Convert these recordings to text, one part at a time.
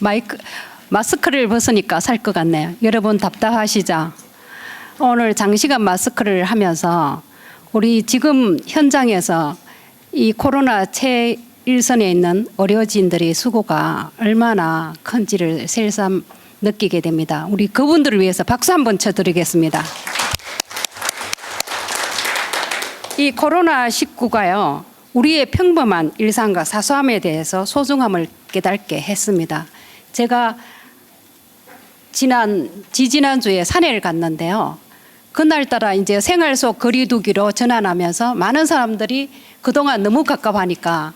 마이크 마스크를 벗으니까 살 것 같네요. 여러분 답답하시죠? 오늘 장시간 마스크를 하면서 우리 지금 현장에서 이 코로나 최일선에 있는 의료진들의 수고가 얼마나 큰지를 새삼 느끼게 됩니다. 우리 그분들을 위해서 박수 한번 쳐드리겠습니다. 이 코로나 19가요. 우리의 평범한 일상과 사소함에 대해서 소중함을 깨닫게 했습니다. 제가 지난 지지난 주에 산에를 갔는데요. 그날따라 이제 생활 속 거리두기로 전환하면서 많은 사람들이 그동안 너무 갑갑하니까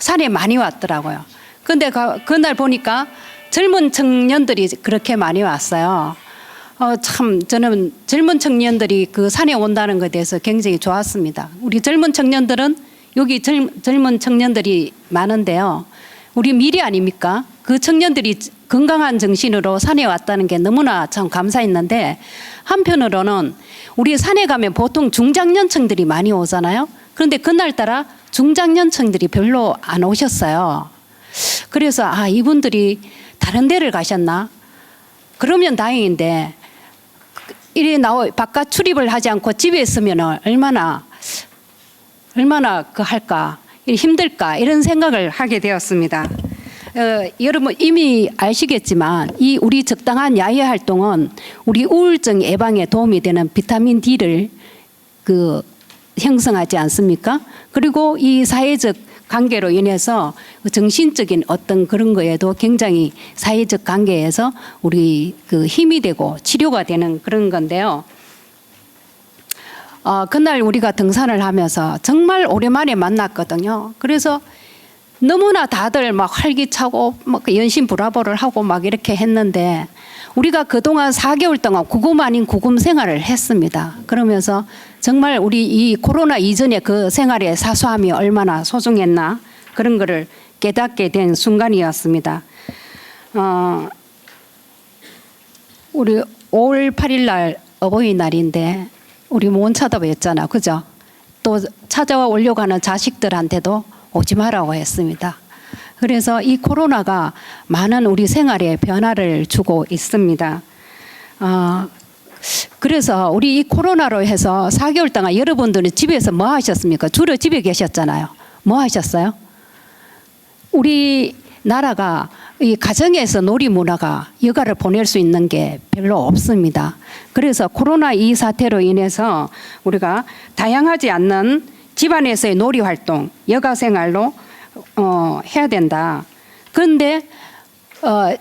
산에 많이 왔더라고요. 근데 그- 그날 보니까 젊은 청년들이 그렇게 많이 왔어요. 어, 참 저는 젊은 청년들이 그 산에 온다는 것에 대해서 굉장히 좋았습니다. 우리 젊은 청년들은 여기 젊, 젊은 청년들이 많은데요. 우리 미래 아닙니까? 그 청년들이 건강한 정신으로 산에 왔다는 게 너무나 참 감사했는데 한편으로는 우리 산에 가면 보통 중장년층들이 많이 오잖아요. 그런데 그날따라 중장년층들이 별로 안 오셨어요. 그래서 아 이분들이 다른 데를 가셨나? 그러면 다행인데 이리 나오 바깥 출입을 하지 않고 집에 있으면 얼마나 얼마나 그 할까 이 힘들까 이런 생각을 하게 되었습니다. 어, 여러분 이미 아시겠지만 이 우리 적당한 야외 활동은 우리 우울증 예방에 도움이 되는 비타민 D를 그 형성하지 않습니까? 그리고 이 사회적 관계로 인해서 그 정신적인 어떤 그런 거에도 굉장히 사회적 관계에서 우리 그 힘이 되고 치료가 되는 그런 건데요. 어, 그날 우리가 등산을 하면서 정말 오랜만에 만났거든요. 그래서 너무나 다들 막 활기차고 막 연신 브라보를 하고 막 이렇게 했는데 우리가 그동안 4개월 동안 구금 아닌 구금 생활을 했습니다. 그러면서 정말 우리 이 코로나 이전의 그 생활의 사소함이 얼마나 소중했나 그런 거를 깨닫게 된 순간이었습니다. 어, 우리 5월 8일 날 어버이날인데 우리 못 찾아뵀잖아. 그죠? 또 찾아와 하는 자식들한테도 오지 말라고 했습니다. 그래서 이 코로나가 많은 우리 생활에 변화를 주고 있습니다. 어, 그래서 우리 이 코로나로 해서 4개월 동안 여러분들은 집에서 뭐 하셨습니까? 주로 집에 계셨잖아요. 뭐 하셨어요? 우리 나라가 이 가정에서 놀이 문화가 여가를 보낼 수 있는 게 별로 없습니다. 그래서 코로나 이 사태로 인해서 우리가 다양하지 않는 집안에서의 놀이 활동, 여가 생활로 어, 해야 된다. 그런데 어,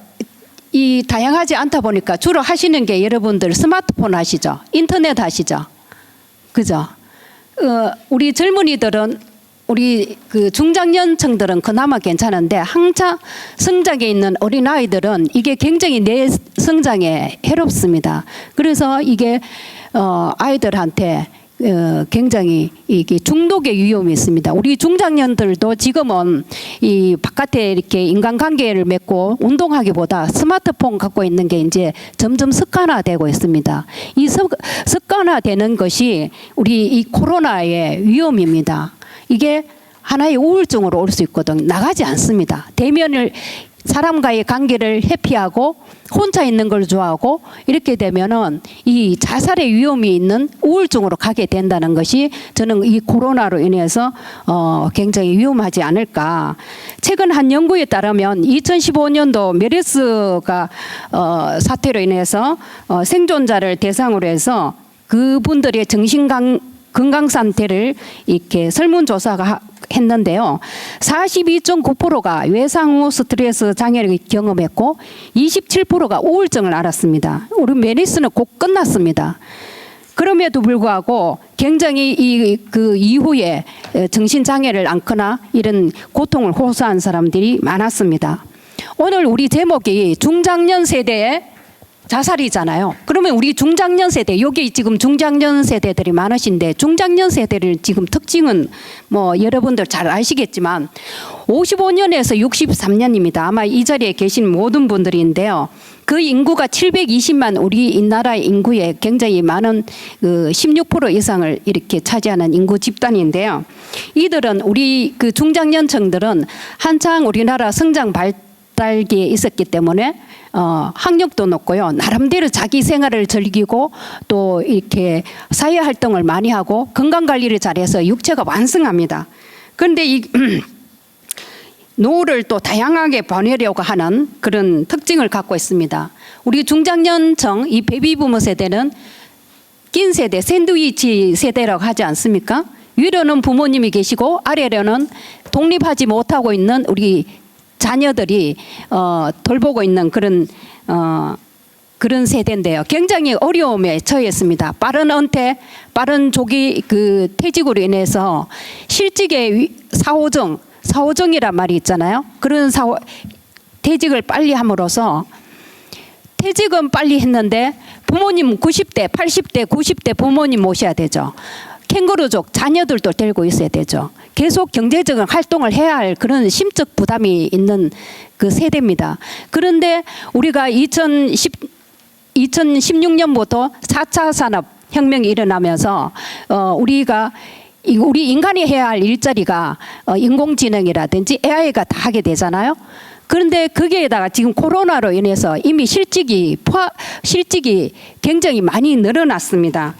이 다양하지 않다 보니까 주로 하시는 게 여러분들 스마트폰 하시죠, 인터넷 하시죠, 그죠? 어, 우리 젊은이들은 우리 그 중장년층들은 그나마 괜찮은데 항차 성장에 있는 어린 아이들은 이게 굉장히 내 성장에 해롭습니다. 그래서 이게 어 아이들한테 어, 굉장히 이게 중독의 위험이 있습니다. 우리 중장년들도 지금은 이 바깥에 이렇게 인간관계를 맺고 운동하기보다 스마트폰 갖고 있는 게 이제 점점 습관화되고 있습니다. 이 습, 습관화되는 것이 우리 이 코로나의 위험입니다. 이게 하나의 우울증으로 올 수 있거든. 나가지 않습니다. 대면을 사람과의 관계를 회피하고 혼자 있는 걸 좋아하고 이렇게 되면은 이 자살의 위험이 있는 우울증으로 가게 된다는 것이 저는 이 코로나로 인해서 어 굉장히 위험하지 않을까. 최근 한 연구에 따르면 2015년도 메르스가 어 사태로 인해서 어 생존자를 대상으로 해서 그분들의 정신 강 건강 상태를 이렇게 설문조사가 하- 했는데요. 42.9%가 외상 후 스트레스 장애를 경험했고 27%가 우울증을 앓았습니다. 우리 메리스는 곧 끝났습니다. 그럼에도 불구하고 굉장히 이 그 이후에 정신 장애를 앓거나 이런 고통을 호소한 사람들이 많았습니다. 오늘 우리 제목이 중장년 세대의 자살이잖아요. 그러면 우리 중장년 세대 여기 지금 중장년 세대들이 많으신데 중장년 세대를 지금 특징은 뭐 여러분들 잘 아시겠지만 55년에서 63년입니다. 아마 이 자리에 계신 모든 분들인데요. 그 인구가 720만 우리 이 나라의 인구의 굉장히 많은 그 16% 이상을 이렇게 차지하는 인구 집단인데요. 이들은 우리 그 중장년층들은 한창 우리나라 성장 발 딸기에 있었기 때문에 어, 학력도 높고요. 나름대로 자기 생활을 즐기고 또 이렇게 사회 활동을 많이 하고 건강 관리를 잘해서 육체가 완성합니다. 그런데 이 노후를 또 다양하게 보내려고 하는 그런 특징을 갖고 있습니다. 우리 중장년층 이 베이비부머 세대는 낀 세대, 샌드위치 세대라고 하지 않습니까? 위로는 부모님이 계시고 아래로는 독립하지 못하고 있는 우리 자녀들이 어, 돌보고 있는 그런 어, 그런 세대인데요. 굉장히 어려움에 처했습니다. 빠른 은퇴, 빠른 조기 그 퇴직으로 인해서 실직의 위- 사호정, 사호정이란 말이 있잖아요. 그런 사호 퇴직을 빨리 함으로써 퇴직은 빨리 했는데 부모님 90대, 80대, 90대 부모님 모셔야 되죠. 캥거루족 자녀들도 데리고 있어야 되죠. 계속 경제적인 활동을 해야 할 그런 심적 부담이 있는 그 세대입니다. 그런데 우리가 2010 2016년부터 4차 산업 혁명이 일어나면서 어 우리가 이 우리 인간이 해야 할 일자리가 어 인공지능이라든지 AI가 다 하게 되잖아요. 그런데 거기에다가 지금 코로나로 인해서 이미 실직이 포화, 실직이 굉장히 많이 늘어났습니다.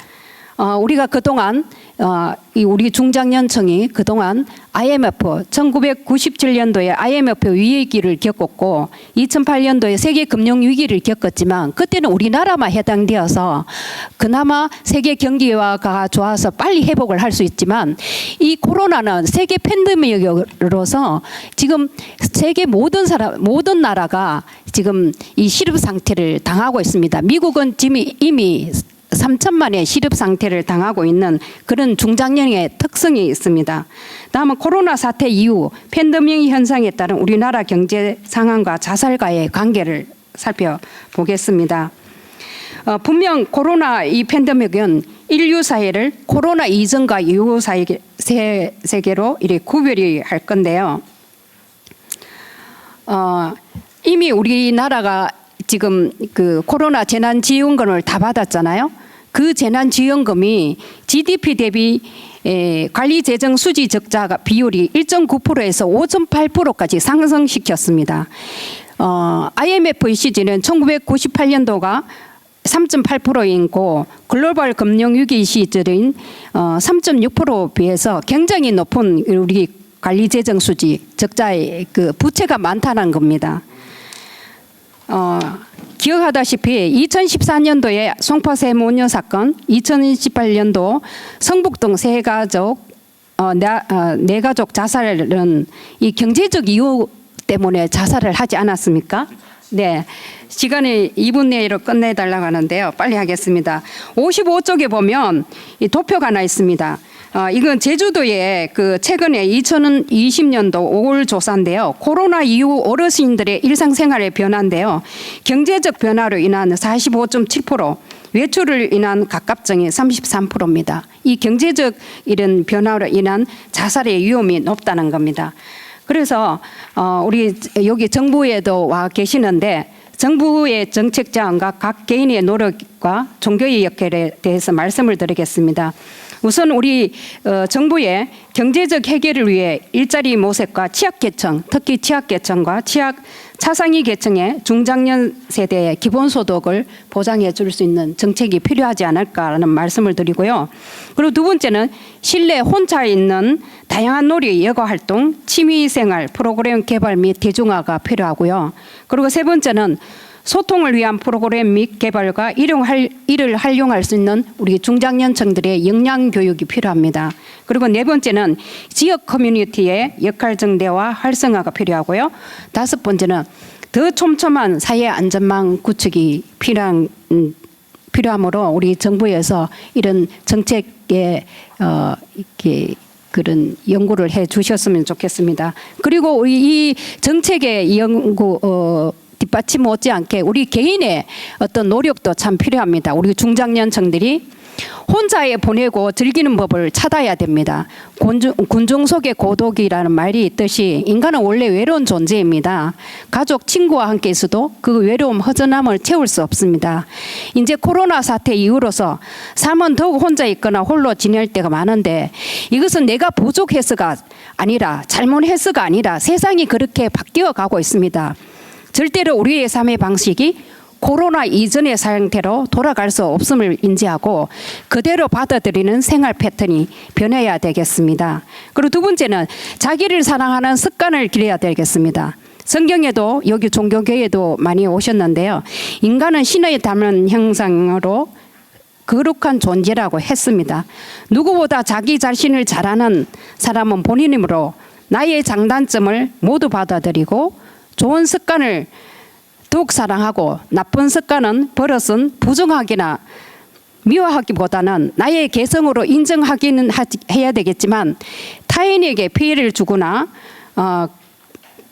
어, 우리가 그동안 어, 이 우리 중장년층이 그동안 IMF 1997년도에 IMF 위기를 겪었고 2008년도에 세계 금융 위기를 겪었지만 그때는 우리나라만 해당되어서 그나마 세계 경기화가 좋아서 빨리 회복을 할 수 있지만 이 코로나는 세계 팬데믹으로서 지금 세계 모든 사람 모든 나라가 지금 이 실업 상태를 당하고 있습니다. 미국은 지금 이미 3천만의 실업 상태를 당하고 있는 그런 중장년의 특성이 있습니다. 다음은 코로나 사태 이후 팬데믹 현상에 따른 우리나라 경제 상황과 자살과의 관계를 살펴보겠습니다. 어, 분명 코로나 이 팬데믹은 인류 사회를 코로나 이전과 이후 사회 세, 세계로 이렇게 구별이 할 건데요. 어, 이미 우리나라가 지금 그 코로나 재난 지원금을 다 받았잖아요. 그 재난 지원금이 GDP 대비 에, 관리 재정 수지 적자가 비율이 1.9%에서 5.8%까지 상승시켰습니다. 어, IMF 시즌은 1998년도가 3.8%인고 글로벌 금융 위기 시절인 어, 3.6% 비해서 굉장히 높은 우리 관리 재정 수지 적자의 그 부채가 많다는 겁니다. 어, 기억하다시피 2014년도에 송파세 모녀 사건, 2018년도 성북동 세 가족 어, 내, 어, 내 가족 자살은 이 경제적 이유 때문에 자살을 하지 않았습니까? 네. 시간이 2분 내로 끝내달라고 하는데요. 빨리 하겠습니다. 55쪽에 보면 이 도표가 하나 있습니다. 어, 이건 제주도에 그 최근에 2020년도 5월 조사인데요. 코로나 이후 어르신들의 일상생활의 변화인데요. 경제적 변화로 인한 45.7%, 외출을 인한 갑갑증이 33%입니다. 이 경제적 이런 변화로 인한 자살의 위험이 높다는 겁니다. 그래서 어, 우리 여기 정부에도 와 계시는데 정부의 정책 자원과 각 개인의 노력과 종교의 역할에 대해서 말씀을 드리겠습니다. 우선 우리 어, 정부의 경제적 해결을 위해 일자리 모색과 취약계층, 특히 취약계층과 취약 차상위 계층의 중장년 세대의 기본소득을 보장해 줄 수 있는 정책이 필요하지 않을까라는 말씀을 드리고요. 그리고 두 번째는 실내 혼자 있는 다양한 놀이 여가 활동, 취미 생활 프로그램 개발 및 대중화가 필요하고요. 그리고 세 번째는 소통을 위한 프로그램 및 개발과 일용할, 이를 활용할 수 있는 우리 중장년층들의 역량 교육이 필요합니다. 그리고 네 번째는 지역 커뮤니티의 역할 증대와 활성화가 필요하고요. 다섯 번째는 더 촘촘한 사회 안전망 구축이 필요한 음, 필요하므로 우리 정부에서 이런 정책에 어 이렇게 그런 연구를 해 주셨으면 좋겠습니다. 그리고 이 정책의 연구 어 뒷받침 못지않게 우리 개인의 어떤 노력도 참 필요합니다. 우리 중장년층들이 혼자에 보내고 즐기는 법을 찾아야 됩니다. 군중, 군중 속의 고독이라는 말이 있듯이 인간은 원래 외로운 존재입니다. 가족, 친구와 함께 있어도 그 외로움, 허전함을 채울 수 없습니다. 이제 코로나 사태 이후로서 삶은 더욱 혼자 있거나 홀로 지낼 때가 많은데 이것은 내가 부족해서가 아니라 잘못해서가 아니라 세상이 그렇게 바뀌어 가고 있습니다. 절대로 우리의 삶의 방식이 코로나 이전의 상태로 돌아갈 수 없음을 인지하고 그대로 받아들이는 생활 패턴이 변해야 되겠습니다. 그리고 두 번째는 자기를 사랑하는 습관을 기려야 되겠습니다. 성경에도 여기 종교계에도 많이 오셨는데요. 인간은 신의 닮은 형상으로 거룩한 존재라고 했습니다. 누구보다 자기 자신을 잘하는 사람은 본인이므로 나의 장단점을 모두 받아들이고 좋은 습관을 더욱 사랑하고 나쁜 습관은 버릇은 부정하기나 미워하기보다는 나의 개성으로 인정하기는 해야 되겠지만 타인에게 피해를 주거나 어,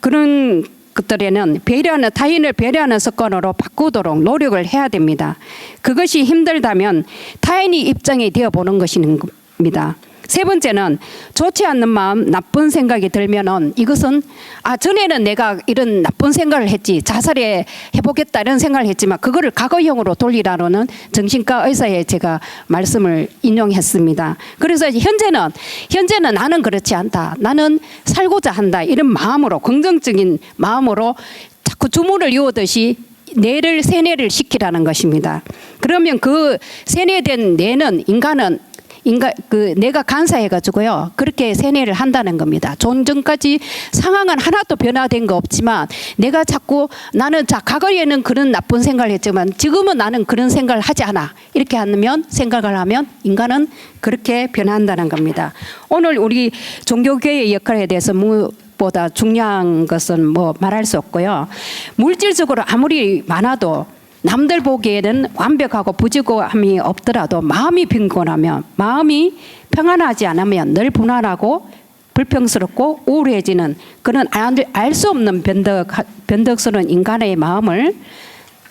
그런 것들에는 배려하는 타인을 배려하는 습관으로 바꾸도록 노력을 해야 됩니다. 그것이 힘들다면 타인이 입장이 되어 보는 것입니다. 세 번째는 좋지 않는 마음, 나쁜 생각이 들면은 이것은 아 전에는 내가 이런 나쁜 생각을 했지 자살해 해보겠다 이런 생각을 했지만 그거를 과거형으로 돌리라는 정신과 의사의 제가 말씀을 인용했습니다. 그래서 현재는 현재는 나는 그렇지 않다. 나는 살고자 한다 이런 마음으로 긍정적인 마음으로 자꾸 주문을 이오듯이 뇌를 세뇌를 시키라는 것입니다. 그러면 그 세뇌된 뇌는 인간은 인간 그 내가 간사해 가지고요 그렇게 세뇌를 한다는 겁니다. 존전까지 상황은 하나도 변화된 거 없지만 내가 자꾸 나는 자 과거에는 그런 나쁜 생각을 했지만 지금은 나는 그런 생각을 하지 않아 이렇게 하면 생각을 하면 인간은 그렇게 변한다는 겁니다. 오늘 우리 종교계의 역할에 대해서 무보다 중요한 것은 뭐 말할 수 없고요. 물질적으로 아무리 많아도 남들 보기에는 완벽하고 부지고함이 없더라도 마음이 빈곤하면 마음이 평안하지 않으면 늘 불안하고 불평스럽고 우울해지는 그런 알 수 없는 변덕 변덕스러운 인간의 마음을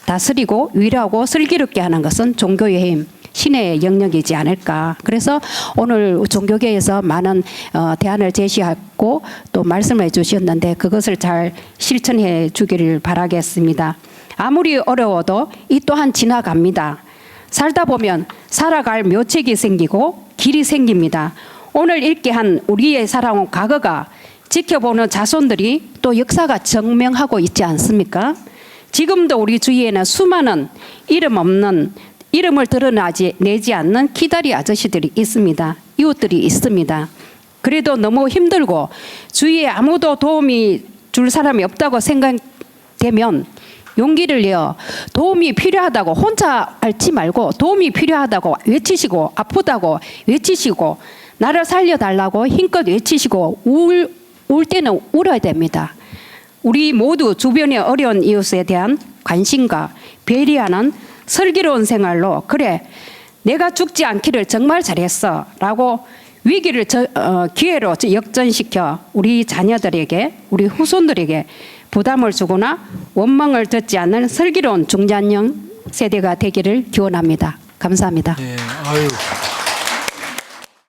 다스리고 위로하고 슬기롭게 하는 것은 종교의 힘. 신의 영역이지 않을까. 그래서 오늘 종교계에서 많은 어, 대안을 제시하고 또 말씀을 해주셨는데 그것을 잘 실천해 주기를 바라겠습니다. 아무리 어려워도 이 또한 지나갑니다. 살다 보면 살아갈 묘책이 생기고 길이 생깁니다. 오늘 읽게 한 우리의 살아온 과거가 지켜보는 자손들이 또 역사가 증명하고 있지 않습니까? 지금도 우리 주위에는 수많은 이름 없는 이름을 드러나지 내지 않는 기다리 아저씨들이 있습니다. 이웃들이 있습니다. 그래도 너무 힘들고 주위에 아무도 도움이 줄 사람이 없다고 생각되면 용기를 내어 도움이 필요하다고 혼자 앓지 말고 도움이 필요하다고 외치시고 아프다고 외치시고 나를 살려달라고 힘껏 외치시고 울, 울 때는 울어야 됩니다. 우리 모두 주변의 어려운 이웃에 대한 관심과 배려하는 슬기로운 생활로 그래 내가 죽지 않기를 정말 잘했어 라고 위기를 저, 어, 기회로 역전시켜 우리 자녀들에게 우리 후손들에게 부담을 주거나 원망을 듣지 않는 슬기로운 중장년 세대가 되기를 기원합니다. 감사합니다. 네, 아유.